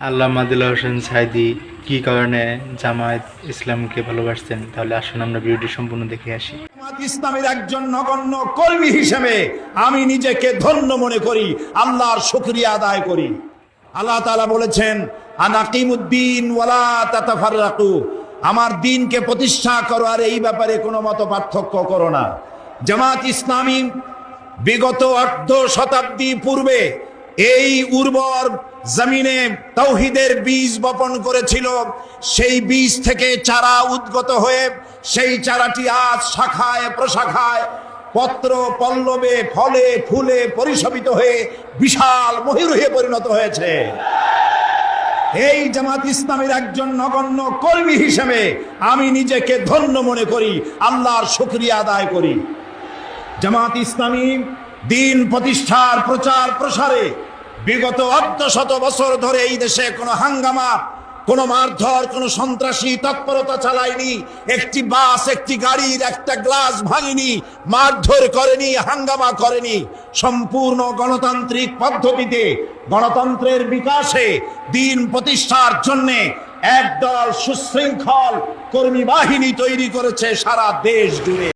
আল্লাহ মাদিল হোসেন সাইদি, কি কারণে জামায়াত ইসলামকে ভালোবাসতেন? তাহলে আসুন আমরা ভিডিওটি সম্পূর্ণ দেখে আসি। ইসলামের একজন নগণ্য কর্মী হিসেবে আমি নিজেকে ধন্য মনে করি, আল্লাহর শুকরিয়া আদায় করি। আল্লাহ তাআলা বলেছেন আনাকিমুদ্দিন ওয়ালা তাতাফাররাকু। আমার দিনকে প্রতিষ্ঠা করো, আর এই ব্যাপারে কোনো মত পার্থক্য করো না। জামাত ইসলামী বিগত অর্ধ শতাব্দী পূর্বে এই উর্বর জমিনে তৌহিদের বীজ বপন করেছিল। সেই বীজ থেকে চারা উদ্গত হয়ে সেই চারাটি আজ শাখায় প্রশাখায় পত্র, পল্লবে, ফলে, ফুলে পরিশোভিত হয়ে বিশাল মহিরুহে পরিণত হয়েছে। এই জামাত ইসলামের একজন নগণ্য কর্মী হিসেবে আমি নিজেকে ধন্য মনে করি, আল্লাহর শুক্রিয়া আদায় করি। জামাত ইসলামী দিন প্রতিষ্ঠার প্রচার প্রসারে বিগত অর্ধ শত বছর ধরে এই দেশে কোনো হাঙ্গামা, কোনো মারধর, কোনো সন্ত্রাসী তৎপরতা চালায়নি। একটি বাস, একটি গাড়ির একটা গ্লাস ভাঙেনি, মারধর করেনি, হাঙ্গামা করেনি। সম্পূর্ণ গণতান্ত্রিক পদ্ধতিতে, গণতন্ত্রের বিকাশে দিন প্রতিষ্ঠার জন্যে একদল সুশৃঙ্খল কর্মী বাহিনী তৈরি করেছে সারা দেশ জুড়ে।